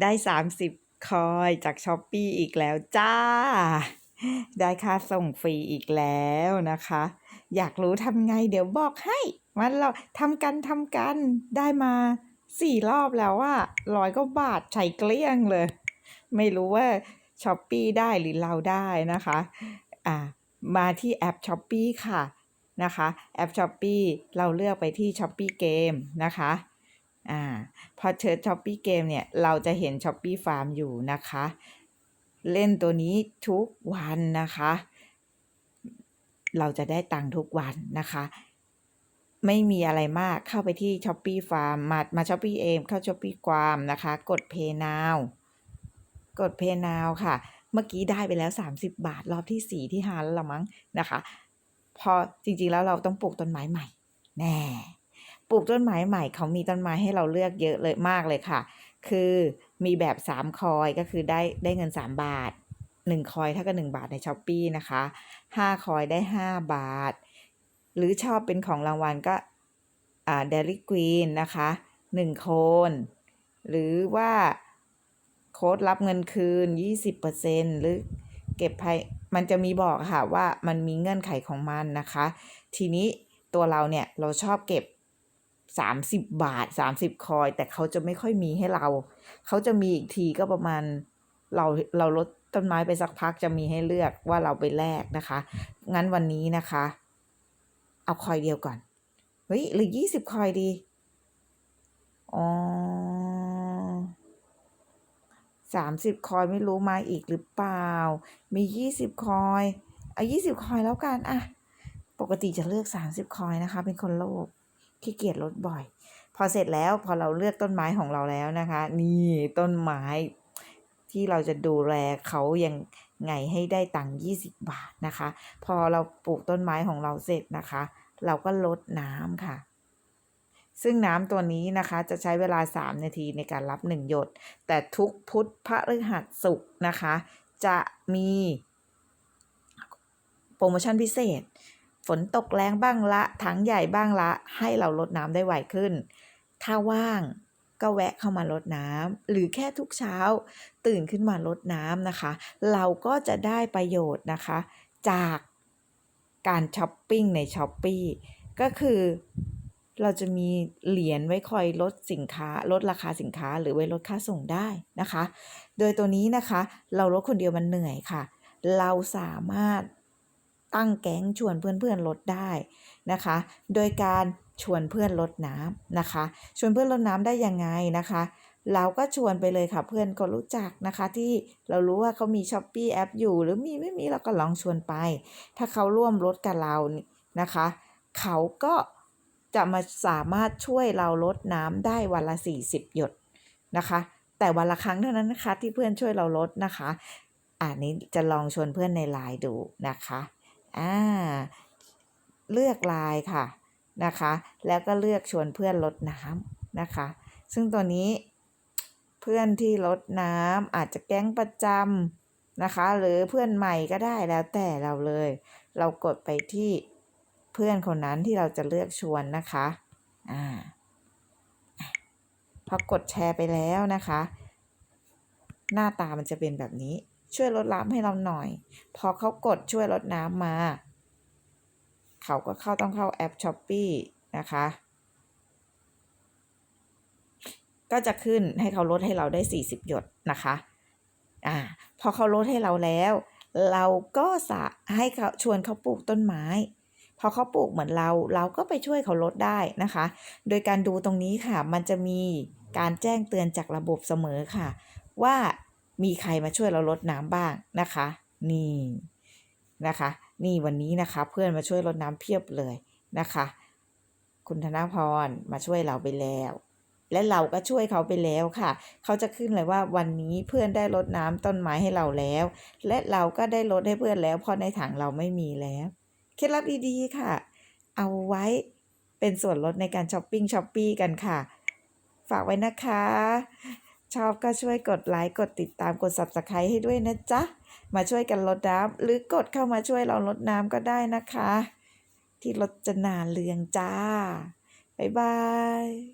ได้สามสิบคอยจากช้อปปีอีกแล้วจ้า ได้ค่าส่งฟรีอีกแล้วนะคะ อยากรู้ทำไงเดี๋ยวบอกให้มันเราทำกันทำกันได้มาสี่รอบแล้วว่าร้อยก็บาทใช้เกลี้ยงเลย ไม่รู้ว่าช้อปปีได้หรือเราได้นะคะ อ่ามาที่แอปช้อปปีค่ะนะคะ แอปช้อปปีเราเลือกไปที่ช้อปปีเกมนะคะ อ่าพอเชิญช้อปปี้เกมเนี่ย เราจะเห็นช้อปปี้ฟาร์มอยู่นะคะ เล่นตัวนี้ทุกวันนะคะ เราจะได้ตังค์ทุกวันนะคะ ไม่มีอะไรมากเข้าไปที่ s h อ p e e Farm มมามา s h อ p e e เองเข้า s h อ p e e Farm นะคะ กด Pay Now กด Pay Now ค่ะ เมื่อกี้ได้ไปแล้ว 30 บาท รอบที่ 4 ที่5แล้วมั้งนะคะ พอจริงๆแล้วเราต้องปลูกต้นไม้ใหม่ แน่ ปลูกต้นไม้ใหม่เขามีต้นไม้ให้เราเลือกเยอะเลยมากเลยค่ะ คือมีแบบ 3 คอยก็คือได้ได้เงิน 3 บาท 1 คอยเท่ากับ1บาทในช้อปปีนะคะ 5 คอยได้ 5 บาท หรือชอบเป็นของรางวัลก็อ่าเดลิควีนนะคะ 1 โคน หรือว่าโค้ดรับเงินคืน 20%หรือเก็บภายมันจะมีบอกค่ะว่ามันมีเงื่อนไขของมันนะคะ ทีนี้ตัวเราเนี่ยเราชอบเก็บ 30บบาท30คอย แต่เขาจะไม่ค่อยมีให้เรา เขาจะมีอีกทีก็ประมาณเราเราลดต้นไม้ไปสักพักจะมีให้เลือกว่าเราไปแลกนะคะ งั้นวันนี้นะคะ เอาคอยเดียวก่อน เฮ้ย หรือ20คอยดี อ๋อสามสิบคอยไม่รู้มาอีกหรือเปล่า มียี่สิบคอย เอายี่สิบคอยแล้วกันอะปกติจะเลือกสามสิบคอยนะคะ เป็นคนโลภ ขี้เกียจลดบ่อย พอเสร็จแล้วพอเราเลือกต้นไม้ของเราแล้วนะคะ นี่ต้นไม้ที่เราจะดูแลเขายังไงให้ได้ตังค์20 บาทนะคะ พอเราปลูกต้นไม้ของเราเสร็จนะคะ เราก็ลดน้ำค่ะ ซึ่งน้ำตัวนี้นะคะจะใช้เวลา 3 นาทีในการรับ 1 หยด แต่ทุกพุทธพฤหัสศุกนะคะ จะมีโปรโมชั่นพิเศษ ฝนตกแรงบ้างละถังใหญ่บ้างละ ให้เราลดน้ำได้ไวขึ้น ถ้าว่างก็แวะเข้ามาลดน้ำหรือแค่ทุกเช้า ตื่นขึ้นมาลดน้ำนะคะ เราก็จะได้ประโยชน์นะคะ จากการช้อปปิ้งในช้อปปีก็คือเราจะมีเหรียญไว้คอยลดสินค้า ลดราคาสินค้าหรือไว้ลดค่าส่งได้นะคะ โดยตัวนี้นะคะ เราลดคนเดียวมันเหนื่อยค่ะ เราสามารถ ตั้งแก๊งชวนเพื่อนๆลดได้นะคะ โดยการชวนเพื่อนลดน้ำนะคะ ชวนเพื่อนลดน้ำได้ยังไงนะคะ เราก็ชวนไปเลยค่ะเพื่อนก็รู้จักนะคะ ที่เรารู้ว่าเขามีช้อปปี้แอปอยู่ หรือมีไม่มีเราก็ลองชวนไป ถ้าเขาร่วมลดกับเรานะคะ เขาก็จะมาสามารถช่วยเราลดน้ำได้วันละ 40 หยดนะคะ แต่วันละครั้งเท่านั้นนะคะที่เพื่อนช่วยเราลดนะคะอันนี้จะลองชวนเพื่อนในไลน์ดูนะคะ อ่าเลือกไลน์ค่ะนะคะ แล้วก็เลือกชวนเพื่อนลดน้ำนะคะ ซึ่งตัวนี้เพื่อนที่ลดน้ำอาจจะแก๊งประจำนะคะ หรือเพื่อนใหม่ก็ได้แล้วแต่เราเลย เรากดไปที่เพื่อนคนนั้นที่เราจะเลือกชวนนะคะอ่าพอกดแชร์ไปแล้วนะคะ หน้าตามันจะเป็นแบบนี้ ช่วยลดน้ำให้เราหน่อย พอเขากดช่วยลดน้ำมา เขาก็เข้าต้องเข้าแอป s h อ p e e นะคะ ก็จะขึ้นให้เขาลดให้เราได้ 40 หยดนะคะอ่าพอเขาลดให้เราแล้ว เราก็สะให้เขาชวนเขาปลูกต้นไม้ พอเขาปลูกเหมือนเรา เราก็ไปช่วยเขาลดได้นะคะ โดยการดูตรงนี้ค่ะ มันจะมีการแจ้งเตือนจากระบบเสมอค่ะ ว่า มีใครมาช่วยเราลดน้ำบ้างนะคะ นี่นะคะ นี่วันนี้นะคะ เพื่อนมาช่วยลดน้ำเพียบเลยนะคะ คุณธนพรมาช่วยเราไปแล้ว และเราก็ช่วยเขาไปแล้วค่ะ เขาจะขึ้นเลยว่าวันนี้เพื่อนได้ลดน้ำต้นไม้ให้เราแล้ว และเราก็ได้ลดให้เพื่อนแล้ว เพราะในถังเราไม่มีแล้วเคล็ดลับดีๆค่ะ เอาไว้เป็นส่วนลดในการช้อปปิ้งช้อปปี้กันค่ะ ฝากไว้นะคะ ชอบก็ช่วยกดไลค์กดติดตามกด subscribe ให้ด้วยนะจ๊ะ มาช่วยกันลดน้ำหรือกดเข้ามาช่วยเราลดน้ำก็ได้นะคะ ที่รถจะนาเรืองจ้า บ๊ายบาย